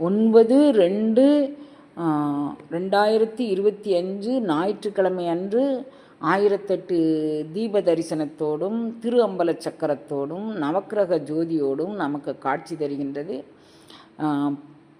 ஒன்பது ரெண்டு ரெண்டாயிரத்தி இருபத்தி அஞ்சு ஞாயிற்றுக்கிழமை அன்று ஆயிரத்தெட்டு தீப தரிசனத்தோடும் திரு அம்பல சக்கரத்தோடும் நவக்கிரக ஜோதியோடும் நமக்கு காட்சி தருகின்றது.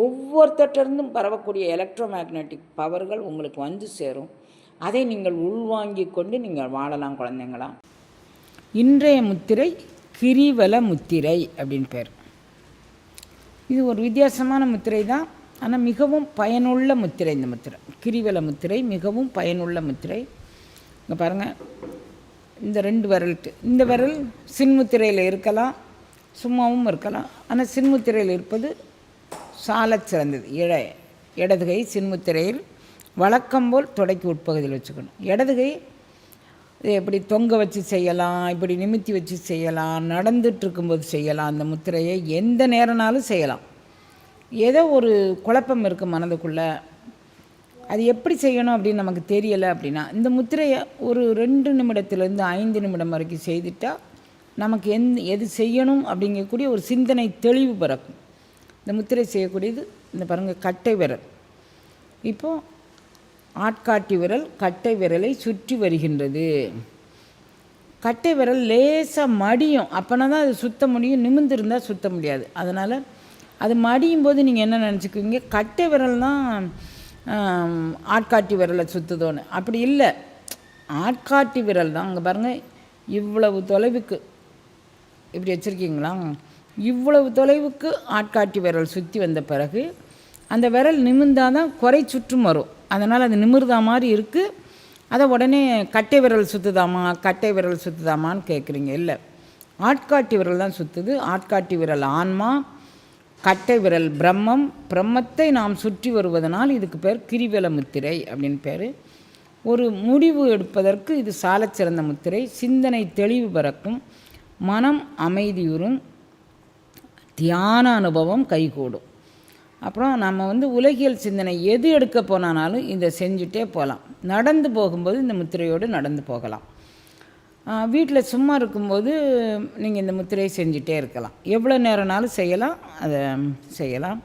ஒவ்வொருத்தட்டிருந்தும் பரவக்கூடிய எலக்ட்ரோ மேக்னெட்டிக் பவர்கள் உங்களுக்கு வந்து சேரும். அதை நீங்கள் உள்வாங்கி கொண்டு நீங்கள் வாழலாம் குழந்தைங்களா? இன்றைய முத்திரை கிரிவல முத்திரை அப்படின்னு பேர். இது ஒரு வித்தியாசமான முத்திரை தான். ஆனால் மிகவும் பயனுள்ள முத்திரை இந்த முத்திரை. கிரிவல முத்திரை மிகவும் பயனுள்ள முத்திரை. இங்கே பாருங்கள் இந்த ரெண்டு விரல்ட்டு. இந்த விரல் சின்முத்திரையில் இருக்கலாம். சும்மாவும் இருக்கலாம். ஆனால் சின்முத்திரையில் இருப்பது சாலச் சிறந்தது. இழ இடதுகை சின்முத்திரையில் வழக்கம் போல் தொடக்கி உட்பகுதியில் வச்சுக்கணும். இடதுகை எப்படி தொங்க வச்சு செய்யலாம் இப்படி நிமித்தி வச்சு செய்யலாம் நடந்துட்டு இருக்கும்போது செய்யலாம் அந்த முத்திரையை எந்த நேரனாலும் செய்யலாம். ஏதோ ஒரு குழப்பம் இருக்குது மனதுக்குள்ளே. அது எப்படி செய்யணும் அப்படின்னு நமக்கு தெரியலை அப்படின்னா இந்த முத்திரையை ஒரு ரெண்டு நிமிடத்துலேருந்து ஐந்து நிமிடம் வரைக்கும் செய்துட்டால் நமக்கு எந் எது செய்யணும் அப்படிங்கக்கூடிய ஒரு சிந்தனை தெளிவு பிறக்கும். இந்த முத்திரை செய்யக்கூடியது இந்த பாருங்கள் கட்டை விரல். இப்போது ஆட்காட்டி விரல் கட்டை விரலை சுற்றி வருகின்றது. கட்டை விரல் லேசாக மடியும். அப்போனா தான் அது சுத்த முடியும் நிமிர்ந்திருந்தால் சுத்த முடியாது. அதனால் அது மடியும் போது நீங்கள் என்ன நினச்சிக்குவீங்க? கட்டை விரல் தான் ஆட்காட்டி விரலை சுற்றுதோன்னு அப்படி இல்லை. ஆட்காட்டி விரல் தான். அங்கே பாருங்கள் இவ்வளவு தொலைவுக்கு. இப்படி வச்சுருக்கீங்களா? இவ்வளவு தொலைவுக்கு ஆட்காட்டி விரல் சுற்றி வந்த பிறகு அந்த விரல் நிமிர்ந்தால் தான் குறை சுற்றும் வரும். அதனால் அது நிமிர்தா மாதிரி இருக்குது அதை உடனே கட்டை விரல் சுற்றுதாமா கட்டை விரல் சுற்றுதாமான்னு கேட்குறீங்க இல்லை. ஆட்காட்டி விரல் தான் சுற்றுது ஆட்காட்டி விரல் ஆன்மா கட்டை விரல் பிரம்மம். பிரம்மத்தை நாம் சுற்றி வருவதனால் இதுக்கு பேர் கிரிவல முத்திரை அப்படின்னு பேர். ஒரு முடிவு எடுப்பதற்கு இது சாலச்சிறந்த முத்திரை. சிந்தனை தெளிவு பிறக்கும். மனம் அமைதியுறும். தியான அனுபவம் கைகூடும். அப்புறம் நம்ம வந்து உலகியல் சிந்தனை எது எடுக்க போனாலும் இதை செஞ்சுட்டே போகலாம். நடந்து போகும்போது இந்த முத்திரையோடு நடந்து போகலாம். வீட்டில் சும்மா இருக்கும்போது நீங்கள் இந்த முத்திரையை செஞ்சுட்டே இருக்கலாம். எவ்வளோ நேரம்னாலும் செய்யலாம் அதை செய்யலாம்.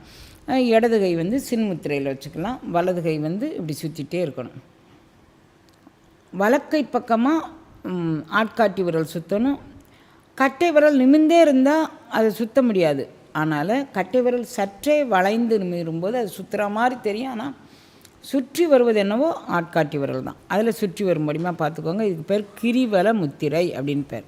இடது கை வந்து சின் முத்திரையில் வச்சுக்கலாம். வலது கை வந்து இப்படி சுற்றிட்டே இருக்கணும். வலக்கை பக்கமாக ஆட்காட்டி விரல் சுற்றணும் கட்டை விரல் நிமிந்தே இருந்தால் அதை சுற்ற முடியாது. அதனால் கட்டை விரல் சற்றே வளைந்து நிமிரும்போது அது சுற்றுற மாதிரி தெரியும். ஆனால் சுற்றி வருவது என்னவோ ஆட்காட்டி விரல் தான். அதில் சுற்றி வரும் முடியுமா பார்த்துக்கோங்க. இதுக்கு பேர் கிரிவல முத்திரை அப்படின்னு பேர்.